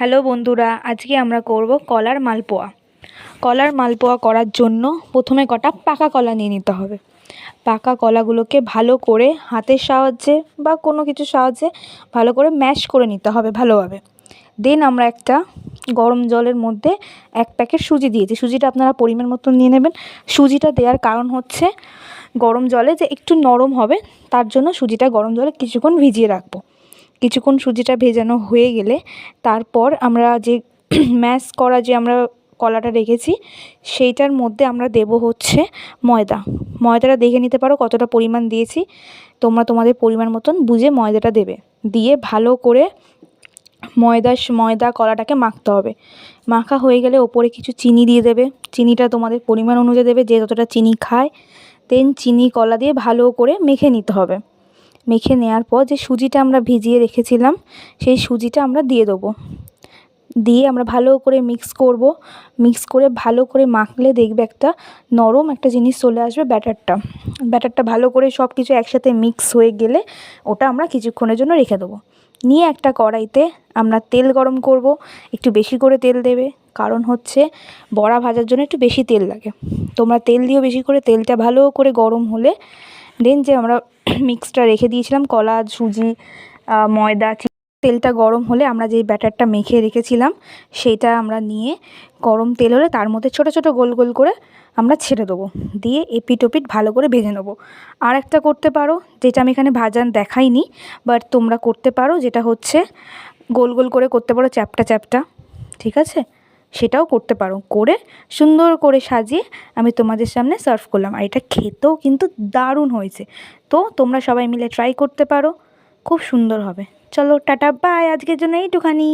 Hello বন্ধুরা, আজকে আমরা করব কলার মালপোয়া। কলার মালপোয়া করার জন্য প্রথমে কটা পাকা কলা নিয়ে নিতে হবে। পাকা কলাগুলোকে ভালো করে হাতের সাহায্যে বা কোনো কিছুর সাহায্যে ভালো করে ম্যাশ করে নিতে হবে ভালোভাবে। দেন আমরা একটা গরম জলের মধ্যে এক প্যাকেট সুজি দিয়েছি। সুজিটা আপনারা পরিমাণ মতন নিয়ে নেবেন। সুজিটা দেওয়ার কারণ হচ্ছে গরম জলে যে একটু নরম হবে, তার জন্য সুজিটা গরম জলে কিছুক্ষণ ভিজিয়ে রাখব। কিছুক্ষণ সুজিটা ভেজানো হয়ে গেলে তারপর আমরা যে ম্যাশ করা যে আমরা কলাটা রেখেছি, সেইটার মধ্যে আমরা দেবো হচ্ছে ময়দা। ময়দাটা দেখে নিতে পারো কতটা পরিমাণ দিয়েছি। তোমরা তোমাদের পরিমাণ মতন বুঝে ময়দাটা দেবে। দিয়ে ভালো করে ময়দা ময়দা কলাটাকে মাখতে হবে। মাখা হয়ে গেলে ওপরে কিছু চিনি দিয়ে দেবে। চিনিটা তোমাদের পরিমাণ অনুযায়ী দেবে যে যতটা চিনি খায়। দেন চিনি কলা দিয়ে ভালো করে মেখে নিতে হবে। মেখে নেওয়ার পর যে সুজিটা আমরা ভিজিয়ে রেখেছিলাম, সেই সুজিটা আমরা দিয়ে দেবো। দিয়ে আমরা ভালো করে মিক্স করব। মিক্স করে ভালো করে মাখলে দেখবে একটা নরম একটা জিনিস চলে আসবে ব্যাটারটা। ব্যাটারটা ভালো করে সব কিছু একসাথে মিক্স হয়ে গেলে ওটা আমরা কিছুক্ষণের জন্য রেখে দেবো। নিয়ে একটা কড়াইতে আমরা তেল গরম করব। একটু বেশি করে তেল দেবে, কারণ হচ্ছে বড়া ভাজার জন্য একটু বেশি তেল লাগে। তোমরা তেল দিও বেশি করে তেলটা ভালো করে গরম হলে দেন যে আমরা মিক্সটা রেখে দিয়েছিলাম। কলা, সুজি ময়দা তেলটা গরম হলে আমরা যেই ব্যাটারটা মেখে রেখেছিলাম, সেইটা আমরা নিয়ে গরম তেল হলে তার মধ্যে ছোটো ছোটো, গোল গোল করে আমরা ছেড়ে দেবো। দিয়ে এপিট ওপিট ভালো করে ভেজে নেব। আর একটা করতে পারো, যেটা আমি এখানে ভাজান দেখাইনি বাট তোমরা করতে পারো, যেটা হচ্ছে গোল গোল করে করতে পারো চ্যাপটা চ্যাপটা। ঠিক আছে? সেটাও করতে পারো। করে সুন্দর করে সাজিয়ে আমি তোমাদের সামনে সার্ভ করলাম। আর এটা খেতেও কিন্তু দারুণ হয়েছে। তো তোমরা সবাই মিলে ট্রাই করতে পারো। খুব সুন্দর হবে। চলো, টাটা বাই আজকের জন্য এইটুখানি।